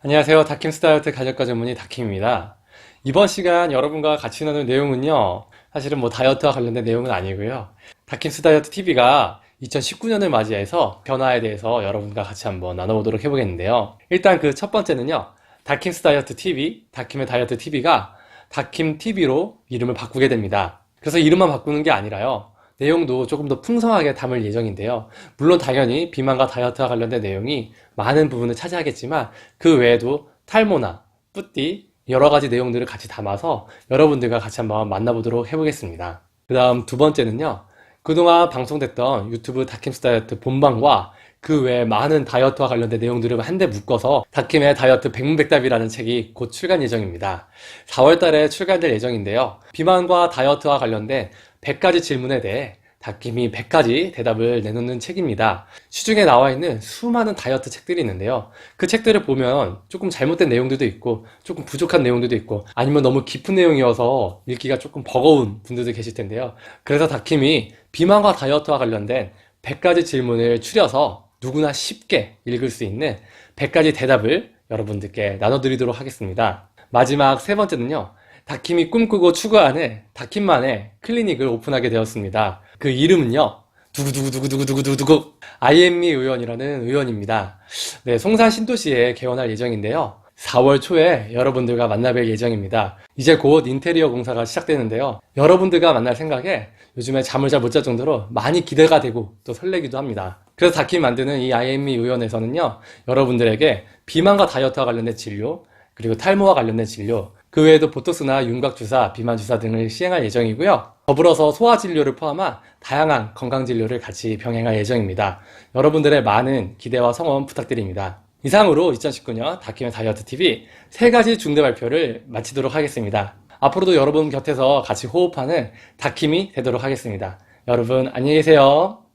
안녕하세요. 다킴스 다이어트 가족과 전문의 다킴입니다. 이번 시간 여러분과 같이 나눌 내용은요. 사실은 뭐 다이어트와 관련된 내용은 아니고요. 다킴스 다이어트 TV가 2019년을 맞이해서 변화에 대해서 여러분과 같이 한번 나눠보도록 해보겠는데요. 일단 그 첫 번째는요. 다킴스 다이어트 TV, 다킴의 다이어트 TV가 다킴 TV로 이름을 바꾸게 됩니다. 그래서 이름만 바꾸는 게 아니라요. 내용도 조금 더 풍성하게 담을 예정인데요. 물론 당연히 비만과 다이어트와 관련된 내용이 많은 부분을 차지하겠지만 그 외에도 탈모나 뿌띠 여러 가지 내용들을 같이 담아서 여러분들과 같이 한번 만나보도록 해보겠습니다. 그 다음 두 번째는요. 그동안 방송됐던 유튜브 다킴스 다이어트 본방과 그 외에 많은 다이어트와 관련된 내용들을 한데 묶어서 다킴의 다이어트 백문백답이라는 책이 곧 출간 예정입니다. 4월 달에 출간될 예정인데요. 비만과 다이어트와 관련된 100가지 질문에 대해 다킴이 100가지 대답을 내놓는 책입니다. 시중에 나와 있는 수많은 다이어트 책들이 있는데요. 그 책들을 보면 조금 잘못된 내용들도 있고, 조금 부족한 내용들도 있고, 아니면 너무 깊은 내용이어서 읽기가 조금 버거운 분들도 계실 텐데요. 그래서 다킴이 비만과 다이어트와 관련된 100가지 질문을 추려서 누구나 쉽게 읽을 수 있는 100가지 대답을 여러분들께 나눠드리도록 하겠습니다. 마지막 세 번째는요. 다킴이 꿈꾸고 추구하는 다킴만의 클리닉을 오픈하게 되었습니다. 그 이름은요. 두구두구두구두구두구두구 IME 의원이라는 의원입니다. 네, 송산 신도시에 개원할 예정인데요. 4월 초에 여러분들과 만나뵐 예정입니다. 이제 곧 인테리어 공사가 시작되는데요. 여러분들과 만날 생각에 요즘에 잠을 잘 못 잘 정도로 많이 기대가 되고 또 설레기도 합니다. 그래서 다킴 만드는 이 IME 의원에서는요. 여러분들에게 비만과 다이어트와 관련된 진료, 그리고 탈모와 관련된 진료, 그 외에도 보톡스나 윤곽주사, 비만주사 등을 시행할 예정이고요. 더불어서 소화진료를 포함한 다양한 건강진료를 같이 병행할 예정입니다. 여러분들의 많은 기대와 성원 부탁드립니다. 이상으로 2019년 다킴의 다이어트 TV 세 가지 중대 발표를 마치도록 하겠습니다. 앞으로도 여러분 곁에서 같이 호흡하는 다킴이 되도록 하겠습니다. 여러분 안녕히 계세요.